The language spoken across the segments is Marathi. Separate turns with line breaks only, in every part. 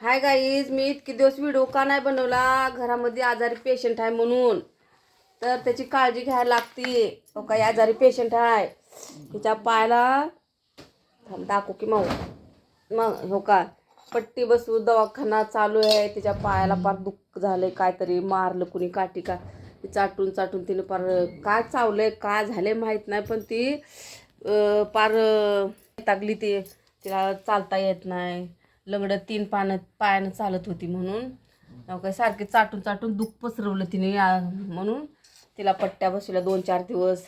हाय गाईज मी इतके दिवस व्हिडिओ का नाही बनवला? घरामध्ये आजारी पेशंट आहे म्हणून. तर त्याची काळजी घ्यायला लागते. हो काही आजारी पेशंट आहे. तिच्या पायाला दाखवू की माऊ. मग हो का? पट्टी बसू दवाखाना चालू आहे. तिच्या पायाला फार दुःख झालं आहे काहीतरी मारलं कुणी काठी का? ती चाटून चाटून तिने पार काय चावलंय काय झालं माहीत नाही पण ती पार टाकली ती. तिला चालता येत नाही. लंगडं तीन पानं पायानं चालत होती म्हणून. काय सारखे चाटून चाटून दुःख पसरवलं तिने म्हणून. तिला पट्ट्या बसवल्या दोन चार दिवस.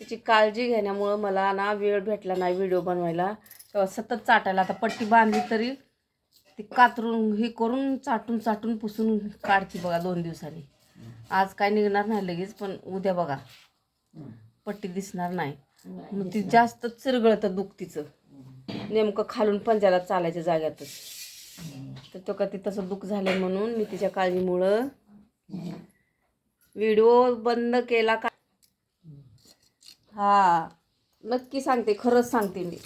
तिची काळजी घेण्यामुळं मला ना वेळ भेटला नाही व्हिडिओ बनवायला. तेव्हा सतत चाटायला आता पट्टी बांधली तरी ती कातरून हे करून चाटून चाटून पुसून काढते बघा दोन दिवसांनी. आज काय निघणार नाही लगेच पण उद्या बघा. पट्टी दिसणार नाही. मग ती जास्त चिरगळतं दुःख तिचं नेमकं खालून पंजाला चालायच्या जाग्यातच. तर तो का ती तसं दुःख झालं म्हणून मी तिच्या काळजीमुळं व्हिडिओ बंद केला का हा नक्की सांगते खरंच सांगते मी.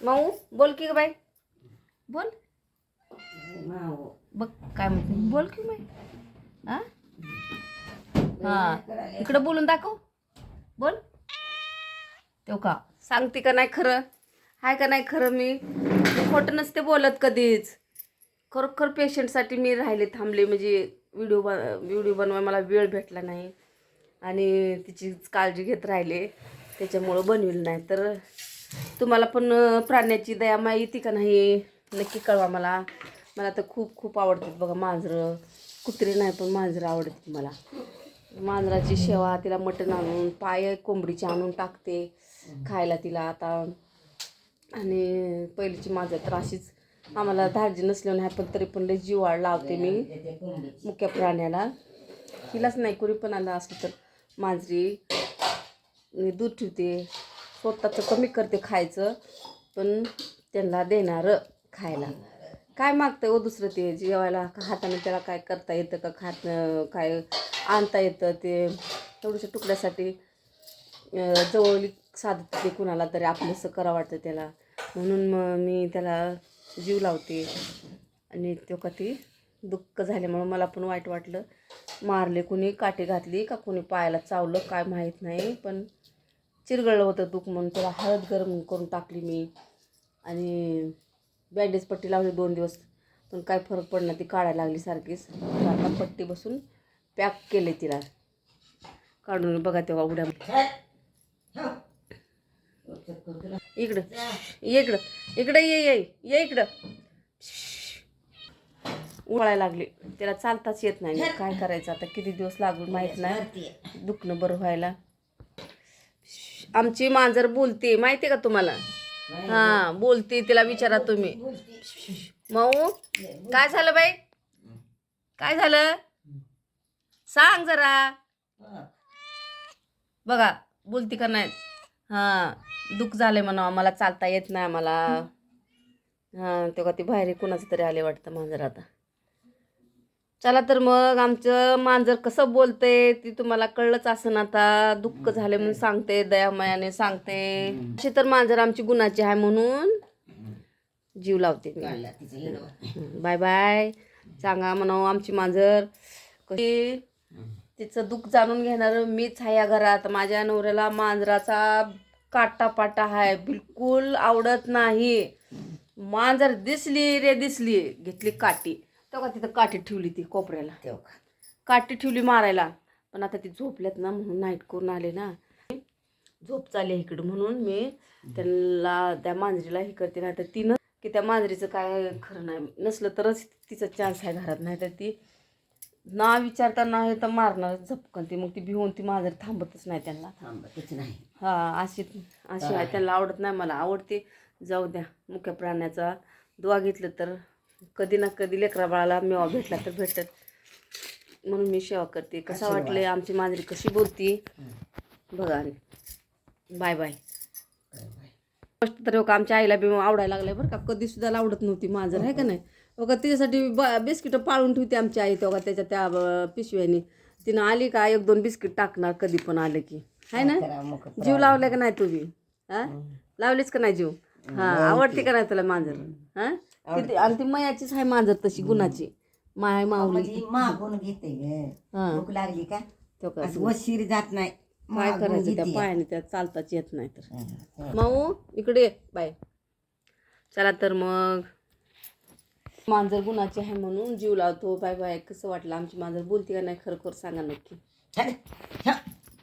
माऊ बोल की बाई. बोल. बघ काय म्हणते. बोल की बाई. हा हा इकडं बोलून दाखव. बोल. तो का? सांगते का नाही खरं? हाय का नाही खरं मी? खोटं नसते बोलत कधीच. खरोखर पेशंटसाठी मी राहिले थांबले. म्हणजे व्हिडिओ ब व्हिडिओ बनवाय मला वेळ भेटला नाही. आणि तिची काळजी घेत राहिले. त्याच्यामुळं बनविलं नाही. तर तुम्हाला पण प्राण्याची दया माहिती येते का नाही? नक्की कळवा मला. मला तर खूप खूप आवडतात बघा मांजरं. कुत्री नाही पण मांजरं आवडतात मला. मांजराची शेवा तिला मटण आणून पाय कोंबडीचे आणून टाकते खायला तिला. आता आणि पहिलीची माझं तर अशीच. आम्हाला धाडजी नसल्याने ह्या पण तरी पण लई जीवाळ लावते मी. मुख्य प्राण्याला. हिलाच नाही कुणी पण आलं असलं तर. मांजरी. मी दूध ठेवते. स्वतःचं कमी करते खायचं. पण त्यांना देणारं खायला. काय मागतं ओ हो दुसरं ते जेवायला? हाताने त्याला काय करता येतं का? खात काय आणता येतं ते? थोडंशा तुकड्यासाठी जवळ साधते ते कुणाला तरी आपलंसं करा वाटतं त्याला. म्हणून मग मी त्याला जीव लावते. आणि तो का ती दुःख झाल्यामुळं मला पण वाईट वाटलं. मारले कुणी काठी घातली का कुणी पायाला चावलं काय माहीत नाही. पण चिरगळलं होतं दुःख म्हणून त्याला हळद गरम करून टाकली मी. आणि बँडेज पट्टी लावली दोन दिवस. पण काय फरक पडला ती काढायला लागली सारखीच. आता पट्टी बसून पॅक केले तिला. काढून बघा तेव्हा उड्या इकडं. ये इकडं. इकडं ये ये. ये इकडं. उळायला लागली. त्याला चालताच येत नाही. काय करायचं आता? किती दिवस लागून माहीत नाही. दुखणं बरं व्हायला. आमची मांजर बोलते. माहिती का तुम्हाला? हा बोलते. तिला विचारा तुम्ही. माऊ काय झालं बाई? काय झालं? सांग जरा. बघा बोलती का नाही? हा. दुःख झालंय म्हणा आम्हाला चालता येत नाही आम्हाला. हा तेव्हा ती बाहेर कुणाचं तरी आले वाटतं मांजर आता. चला तर मग आमचं मांजर कसं बोलते ती तुम्हाला कळलंच असं आता. दुःख झाले म्हणून सांगते दयामयाने सांगते. अशी तर मांजर आमची गुणाची आहे म्हणून जीव लावते बाय बाय. सांगा म्हणावं आमची मांजर कशी. तिचं दुःख जाणून घेणार मीच आहे या घरात. माझ्या नवऱ्याला मांजराचा काटा पाटा आहे बिलकुल आवडत नाही. मांजर दिसली रे दिसली घेतली काठी. तेव्हा तिथं काठी ठेवली ती कोपऱ्याला? तेव्हा काठी ठेवली मारायला. पण आता ती झोपल्यात ना म्हणून नाईट करून आले ना. झोप चालली इकडं म्हणून मी. त्यांना त्या मांजरीला हे करते नाही तर तिनं की त्या मांजरीचं काय खरं नाही. नसलं तरच तिचा चान्स आहे घरात नाही तर ती ना विचारता नाही तर मारणार झपकन ती. मग ती भिवून ती मांजर थांबतच नाही त्यांना.
थांबतच नाही.
हा अशी अशी आहे. त्यांना आवडत नाही मला आवडते. जाऊ द्या मुख्य प्राण्याचा दुवा घेतलं तर कधी ना कधी लेकरा बाळाला मेवा भेटला तर भेटत. म्हणून मी सेवा करते. कसं वाटले आमची मांजरी कशी बोलती? बघा. Bye bye. तर का आमच्या आईला बी आवडायला लागलंय बरं का. कधी सुद्धा आवडत नव्हती मांजर आहे का नाही? बघा तिच्यासाठी ब बिस्किटं पाळून ठेवते आमची आई तेव्हा त्याच्या त्या पिशव्यानी. तिनं आली का एक दोन बिस्किट टाकणार कधी पण आलं की. आहे ना? जीव लावलाय का नाही तू बी? हा? लावलीच का नाही जीव? हा आवडते का नाही तुला मांजर? हा? ती- आणि ती मयाचीच आहे मांजर तशी गुणाची. माय माऊली.
म्हणजे मागून घेते
हा.
भूक लागली का?
तो का
असं वशीर जात नाही.
काय करायचं त्या. पायाने त्या चालताच येत नाही तर. माऊ इकडे. बाय. चला तर मग. मांजर गुणाची आहे म्हणून जीव लावतो. Bye bye. कसं वाटलं आमची मांजर? बोलते का नाही? खरोखर सांगा नक्की.